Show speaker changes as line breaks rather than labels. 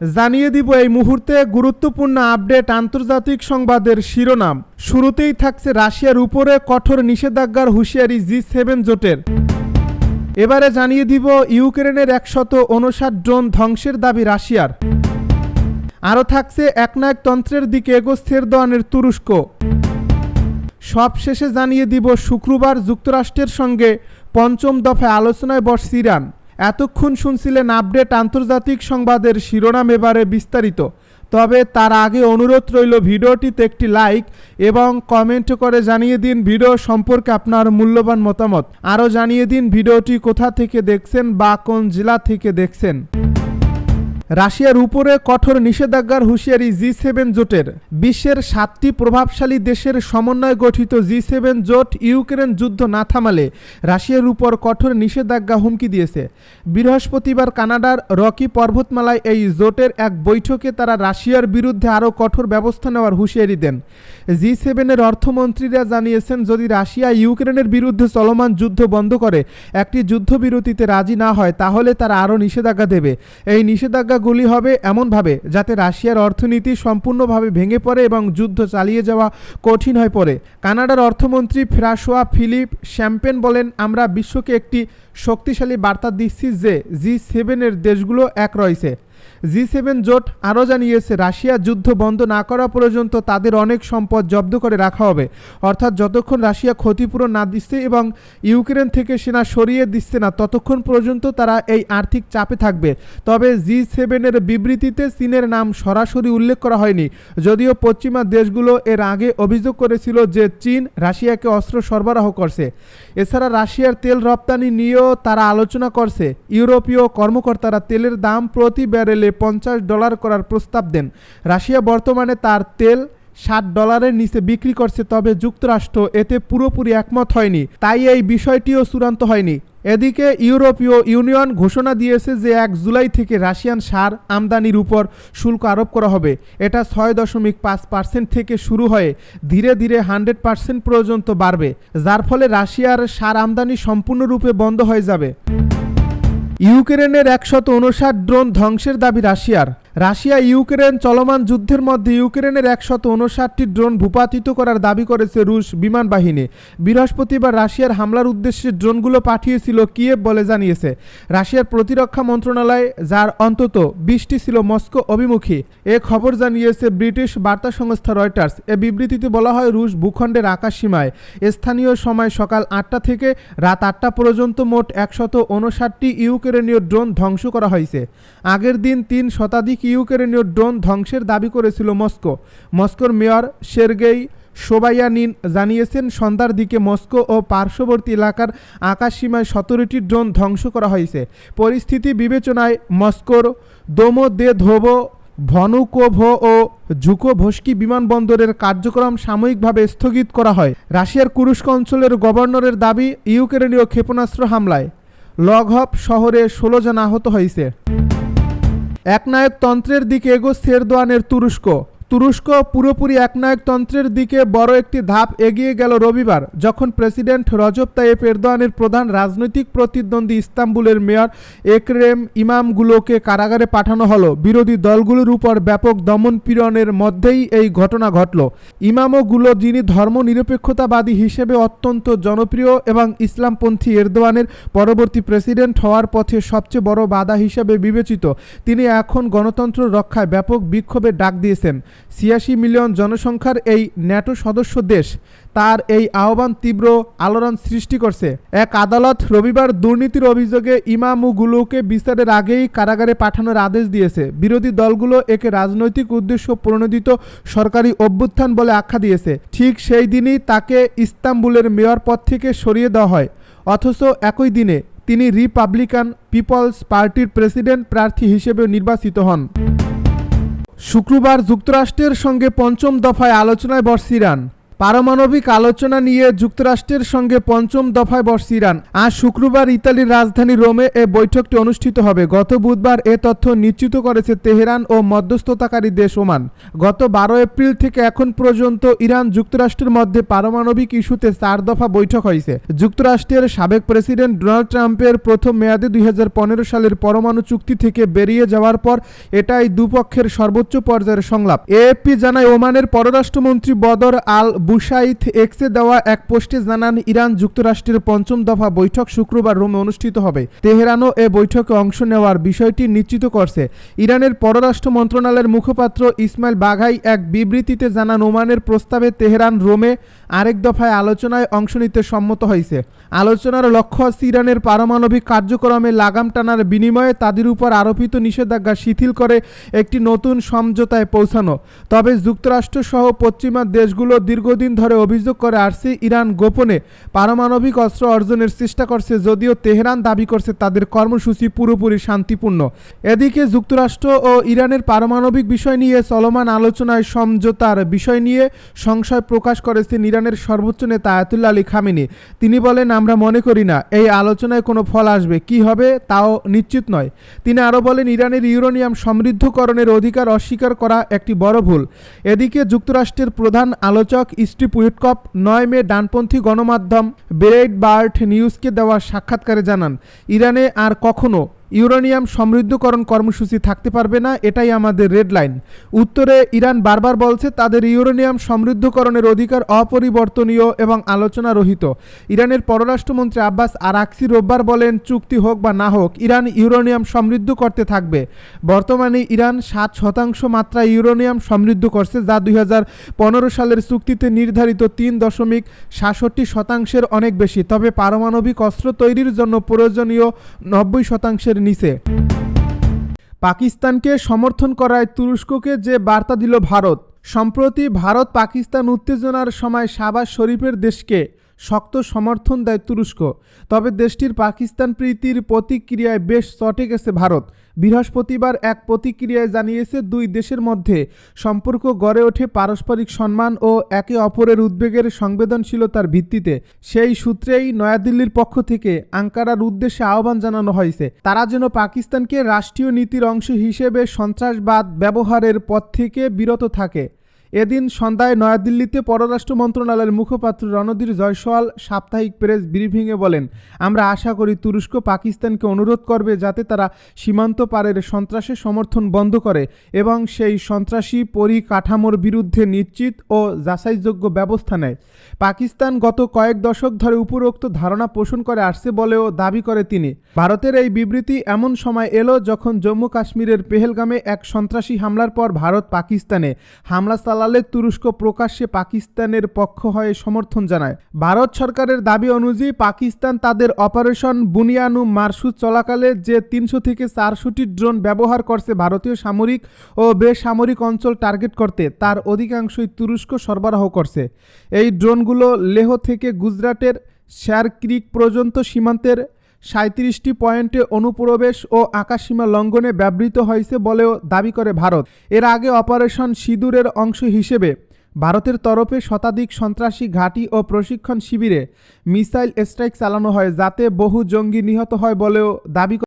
জানিয়ে দিব এই মুহূর্তে গুরুত্বপূর্ণ আপডেট আন্তর্জাতিক সংবাদের শিরোনাম। শুরুতেই থাকছে রাশিয়ার উপরে কঠোর নিষেধাজ্ঞার হুঁশিয়ারি জি সেভেন জোটের। এবারে জানিয়ে দিব ইউক্রেনের একশত উনষাট ড্রোন ধ্বংসের দাবি রাশিয়ার। আরও থাকছে একনায়কতন্ত্রের দিকে এগোস্থের এরদোয়ানের তুরস্ক। সব শেষে জানিয়ে দিব শুক্রবার যুক্তরাষ্ট্রের সঙ্গে পঞ্চম দফায় আলোচনায় বসছে ইরান। এতক্ষণ শুনছিলেন আপডেট আন্তর্জাতিক সংবাদের শিরোনাম এবারে বিস্তারিত। তবে তার আগে অনুরোধ রইল ভিডিওটিতে একটি লাইক এবং কমেন্ট করে জানিয়ে দিন ভিডিও সম্পর্কে আপনার মূল্যবান মতামত। আরও জানিয়ে দিন ভিডিওটি কোথা থেকে দেখছেন বা কোন জেলা থেকে দেখছেন। রাশিয়ার উপরে কঠোর নিষেধাজ্ঞার হুঁশিয়ারি জি সেভেন জোটের। বিশ্বের সাতটি প্রভাবশালী দেশের সমন্বয়ে গঠিত জি সেভেন জোট ইউক্রেন যুদ্ধ না থামালে রাশিয়ার উপর কঠোর নিষেধাজ্ঞা হুমকি দিয়েছে। বৃহস্পতিবার কানাডার রকি পর্বতমালায় এই জোটের এক বৈঠকে তারা রাশিয়ার বিরুদ্ধে আরও কঠোর ব্যবস্থা নেওয়ার হুঁশিয়ারি দেন। জি সেভেনের অর্থমন্ত্রীরা জানিয়েছেন, যদি রাশিয়া ইউক্রেনের বিরুদ্ধে চলমান যুদ্ধ বন্ধ করে একটি যুদ্ধবিরতিতে রাজি না হয়, তাহলে তারা আরও নিষেধাজ্ঞা দেবে। এই নিষেধাজ্ঞাগুলি হবে এমনভাবে যাতে রাশিয়ার অর্থনীতি সম্পূর্ণভাবে ভেঙে পড়ে এবং যুদ্ধ চালিয়ে যাওয়া কঠিন হয়ে পড়ে। কানাডার অর্থমন্ত্রী ফ্রাসোয়া ফিলিপ শ্যাম্পেন বলেন, আমরা বিশ্বকে একটি শক্তিশালী বার্তা দিচ্ছি যে জি সেভেনের দেশগুলো এক রয়েছে। জি সেভেন জোট আরও জানিয়েছে, রাশিয়া যুদ্ধ বন্ধ না করা পর্যন্ত তাদের অনেক সম্পদ জব্দ করে রাখা হবে। অর্থাৎ যতক্ষণ রাশিয়া ক্ষতিপূরণ না দিচ্ছে এবং ইউক্রেন থেকে সেনা সরিয়ে দিচ্ছে না, ততক্ষণ পর্যন্ত তারা এই আর্থিক চাপে থাকবে। তবে জি সেভেনের বিবৃতিতে চীনের নাম সরাসরি উল্লেখ করা হয়নি। যদিও পশ্চিমা দেশগুলো এর আগে অভিযোগ করেছিল যে চীন রাশিয়াকে অস্ত্র সরবরাহ করছে। এছাড়া রাশিয়ার তেল রপ্তানি নিয়েও তারা আলোচনা করছে। ইউরোপীয় কর্মকর্তারা তেলের দাম প্রতি ব্যারেলে পঞ্চাশ ডলার করার প্রস্তাব দেন। রাশিয়া বর্তমানে তার তেল ষাট ডলারের নিচে বিক্রি করছে, তবে যুক্তরাষ্ট্র এতে পুরোপুরি একমত হয়নি। তাই এই বিষয়টিও চূড়ান্ত হয়নি। এদিকে ইউরোপীয় ইউনিয়ন ঘোষণা দিয়েছে যে এক জুলাই থেকে রাশিয়ান সার আমদানির উপর শুল্ক আরোপ করা হবে। এটা ছয় দশমিক পাঁচ পার্সেন্ট থেকে শুরু হয়ে ধীরে ধীরে হান্ড্রেড পার্সেন্ট পর্যন্ত বাড়বে, যার ফলে রাশিয়ার সার আমদানি সম্পূর্ণরূপে বন্ধ হয়ে যাবে। ইউক্রেনের একশত উনষাট ড্রোন ধ্বংসের দাবি রাশিয়ার। রাশিয়া ইউক্রেন চলমান যুদ্ধের মধ্যে ইউক্রেনের একশত উনষাটটি ড্রোন ভূপাতিত করার দাবি করেছে রুশ বিমান বাহিনী। বৃহস্পতিবার রাশিয়ার হামলার উদ্দেশ্যে ড্রোনগুলো পাঠিয়েছিল কিয়েভ বলে জানিয়েছে। রাশিয়ার প্রতিরক্ষা মন্ত্রণালয়, যার অন্তত বিশটি ছিল মস্কো অভিমুখী, এ খবর জানিয়েছে ব্রিটিশ বার্তা সংস্থা রয়টার্স। এ বিবৃতিতে বলা হয়, রুশ ভূখণ্ডের আকাশ সীমায়, স্থানীয় সময় সকাল আটটা থেকে রাত আটটা পর্যন্ত মোট একশত উনষাটটি ইউক্রেনীয় ড্রোন ধ্বংস করা হয়েছে। আগের দিন তিন শতাধিক ইউক্রেনীয় ড্রোন ধ্বংসের দাবি করেছিল মস্কো। মস্কোর মেয়র সের্গেই সোবাইয়ানিন জানিয়েছেন, সন্ধ্যার দিকে মস্কো ও পার্শ্ববর্তী এলাকার আকাশসীমায় সতেরোটি ড্রোন ধ্বংস করা হয়েছে। পরিস্থিতি বিবেচনায় মস্কোর দোমো দে ধোবো ভনুকোভো ও ঝুকোভস্কি বিমানবন্দরের কার্যক্রম সাময়িকভাবে স্থগিত করা হয়। রাশিয়ার কুরুস্ক অঞ্চলের গভর্নরের দাবি, ইউক্রেনীয় ক্ষেপণাস্ত্র হামলায়। লগহপ শহরে ষোলো জন আহত হয়েছে। একনায়কতন্ত্রের দিকে এগোচ্ছে এরদোয়ানের তুরস্ক। তুরস্ক পুরোপুরি একনায়কতন্ত্রের দিকে বড় একটি ধাপ এগিয়ে গেল রবিবার, যখন প্রেসিডেন্ট রজব তাইয়েপ এরদোয়ানের প্রধান রাজনৈতিক প্রতিদ্বন্দ্বী ইস্তাম্বুলের মেয়র একরেম ইমামগুলোকে কারাগারে পাঠানো হলো। বিরোধী দলগুলোর উপর ব্যাপক দমন পীড়নের মধ্যেই এই ঘটনা ঘটল। ইমামগুলো, যিনি ধর্মনিরপেক্ষতাবাদী হিসেবে অত্যন্ত জনপ্রিয় এবং ইসলামপন্থী এরদোয়ানের পরবর্তী প্রেসিডেন্ট হওয়ার পথে সবচেয়ে বড় বাধা হিসেবে বিবেচিত, তিনি এখন গণতন্ত্র রক্ষায় ব্যাপক বিক্ষোভের ডাক দিয়েছেন। ছিয়াশি মিলিয়ন জনসংখ্যার এই ন্যাটো সদস্য দেশ, তার এই আহ্বান তীব্র আলোড়ন সৃষ্টি করছে। এক আদালত রবিবার দুর্নীতির অভিযোগে ইমামুগুলোকে বিচারের আগেই কারাগারে পাঠানোর আদেশ দিয়েছে। বিরোধী দলগুলো একে রাজনৈতিক উদ্দেশ্য প্রণোদিত সরকারি অভ্যুত্থান বলে আখ্যা দিয়েছে। ঠিক সেই দিনই তাকে ইস্তাম্বুলের মেয়র পদ থেকে সরিয়ে দেওয়া হয়। অথচ একই দিনে তিনি রিপাবলিকান পিপলস পার্টির প্রেসিডেন্ট প্রার্থী হিসেবে নির্বাচিত হন। শুক্রবার যুক্তরাষ্ট্রের সঙ্গে পঞ্চম দফায় আলোচনায় বসছে ইরান। পারমাণবিক আলোচনা নিয়ে যুক্তরাষ্ট্রের সঙ্গে পঞ্চম দফায় বসছে ইরান। আজ শুক্রবার ইতালির রাজধানী রোমে এ বৈঠকটি অনুষ্ঠিত হবে। গত বুধবার এ তথ্য নিশ্চিত করেছে তেহরান ও মধ্যস্থতাকারী দেশ ওমান। গত বারো এপ্রিল থেকে এখন পর্যন্ত ইরান যুক্তরাষ্ট্রের মধ্যে পারমাণবিক ইস্যুতে চার দফা বৈঠক হয়েছে। যুক্তরাষ্ট্রের সাবেক প্রেসিডেন্ট ডোনাল্ড ট্রাম্পের প্রথম মেয়াদে দুই হাজার পনেরো সালের পরমাণু চুক্তি থেকে বেরিয়ে যাওয়ার পর এটাই দুপক্ষের সর্বোচ্চ পর্যায়ের সংলাপ। এএফপি জানায়, ওমানের পররাষ্ট্রমন্ত্রী বদর আল বুসাইথ এক্সে দেওয়া এক পোস্টে জানান, ইরান যুক্তরাষ্ট্রের পঞ্চম দফা বৈঠক শুক্রবার রোমে অনুষ্ঠিত হবে। তেহরানও এ বৈঠকে অংশ নেওয়ার বিষয়টি নিশ্চিত করছে। ইরানের পররাষ্ট্র মন্ত্রণালয়ের মুখপাত্র ইসমাইল বাঘাই এক বিবৃতিতে জানান, ওমানের প্রস্তাবে তেহরান রোমে আরেক দফায় আলোচনায় অংশ নিতে সম্মত হয়েছে। আলোচনার লক্ষ্য আছে ইরানের পারমাণবিক কার্যক্রমে লাগাম টানার বিনিময়ে তাদের উপর আরোপিত নিষেধাজ্ঞা শিথিল করে একটি নতুন সমঝোতায় পৌঁছানো। তবে যুক্তরাষ্ট্র সহ পশ্চিমা দেশগুলো দীর্ঘদিন ধরে অভিযোগ করে আসছে, ইরান গোপনে পারমাণবিক অস্ত্র অর্জনের চেষ্টা করছে, যদিও তেহরান দাবি করছে তাদের কর্মসূচি পুরোপুরি শান্তিপূর্ণ। এদিকে যুক্তরাষ্ট্র ও ইরানের পারমাণবিক বিষয় নিয়ে চলমান আলোচনায় সমঝোতার বিষয় নিয়ে সংশয় প্রকাশ করেছেন ইরানের সর্বোচ্চ নেতা আয়াতুল্লাহ আলী খামিনি। তিনি বলেন আমরা মনে করি না, এই আলোচনায় কোনো ফল আসবে। কি হবে তাও নিশ্চিত নয়। তিনি আরও বলেন, ইরানের ইউরোনিয়াম সমৃদ্ধকরণের অধিকার অস্বীকার করা একটি বড় ভুল। এদিকে যুক্তরাষ্ট্রের প্রধান আলোচক স্টিভ উইটকপ নয় মে ডানপন্থী গণমাধ্যম ব্রেড বার্ট নিউজকে দেওয়া সাক্ষাৎকারে জানান, ইরানে আর কখনো ইউরেনিয়াম সমৃদ্ধকরণ কর্মসূচি থাকতে পারবে না, এটাই আমাদের রেড লাইন। উত্তরে ইরান বারবার বলছে, তাদের ইউরেনিয়াম সমৃদ্ধকরণের অধিকার অপরিবর্তনীয় এবং আলোচনা রহিত ইরানের পররাষ্ট্রমন্ত্রী আব্বাস আরাকসি রোববার বলেন, চুক্তি হোক বা না হোক, ইরান ইউরেনিয়াম সমৃদ্ধ করতে থাকবে। বর্তমানে ইরান সাত শতাংশ মাত্রায় ইউরেনিয়াম সমৃদ্ধ করছে, যা দুই হাজার পনেরো সালের চুক্তিতে নির্ধারিত তিন দশমিক সাতষট্টি শতাংশের অনেক বেশি। তবে পারমাণবিক অস্ত্র তৈরির জন্য প্রয়োজনীয় নব্বই শতাংশের নিচে পাকিস্তানকে সমর্থন করায় তুরস্ককে যে বার্তা দিল ভারত। সম্প্রতি ভারত পাকিস্তান উত্তেজনার সময় শাহবাজ শরীফের দেশকে শক্ত সমর্থন দেয় তুরস্ক। তবে দেশটির পাকিস্তান প্রীতির প্রতিক্রিয়ায় বেশ চটে গেছে ভারত। বৃহস্পতিবার এক প্রতিক্রিয়ায় জানিয়েছে, দুই দেশের মধ্যে সম্পর্ক গড়ে ওঠে পারস্পরিক সম্মান ও একে অপরের উদ্বেগের সংবেদনশীলতার ভিত্তিতে। সেই সূত্রেই নয়াদিল্লির পক্ষ থেকে আঙ্কারার উদ্দেশ্যে আহ্বান জানানো হয়েছে। তারা যেন পাকিস্তানকে রাষ্ট্রীয় নীতির অংশ হিসেবে সন্ত্রাসবাদ ব্যবহারের পথ থেকে বিরত থাকে। এদিন সন্ধ্যায় নয়াদিল্লিতে পররাষ্ট্র মন্ত্রণালয়ের মুখপাত্র রণধীর জয়সওয়াল সাপ্তাহিক প্রেস ব্রিফিংয়ে বলেন, আমরা আশা করি তুরস্ক পাকিস্তানকে অনুরোধ করবে যাতে তারা সীমান্ত পারের সন্ত্রাসের সমর্থন বন্ধ করে এবং সেই সন্ত্রাসী পরিকাঠামোর বিরুদ্ধে নিশ্চিত ও যাচাইযোগ্য ব্যবস্থা নেয়। পাকিস্তান গত কয়েক দশক ধরে উপরোক্ত ধারণা পোষণ করে আসছে বলেও দাবি করে তিনি। ভারতের এই বিবৃতি এমন সময় এলো যখন জম্মু কাশ্মীরের পেহেলগামে এক সন্ত্রাসী হামলার পর ভারত পাকিস্তানে হামলা চালালে তুরস্ক প্রকাশ্যে পাকিস্তানের পক্ষ হয়ে সমর্থন জানায়। ভারত সরকারের দাবি অনুযায়ী পাকিস্তান তাদের অপারেশন বুনিয়ানু মারসুদ চলাকালে যে তিনশো থেকে চারশোটি ড্রোন ব্যবহার করছে ভারতীয় সামরিক ও বেসামরিক অঞ্চল টার্গেট করতে, তার অধিকাংশই তুরস্ক সরবরাহ করছে। এই ড্রোনগুলো লেহ থেকে গুজরাটের শেয়ার ক্রিক পর্যন্ত সীমান্তের সাঁত্রিশটি পয়েন্টে অনুপ্রবেশ ও আকাশসীমা লঙ্ঘনে ব্যবহৃত হয়েছে বলেও দাবি করে ভারত। এর আগে অপারেশন সিঁদুরের অংশ হিসেবে ভারতের তরফে শতাধিক সন্ত্রাসী ঘাঁটি ও প্রশিক্ষণ শিবিরে মিসাইল স্ট্রাইক চালানো হয় যাতে বহু জঙ্গি নিহত হয় বলেও দাবি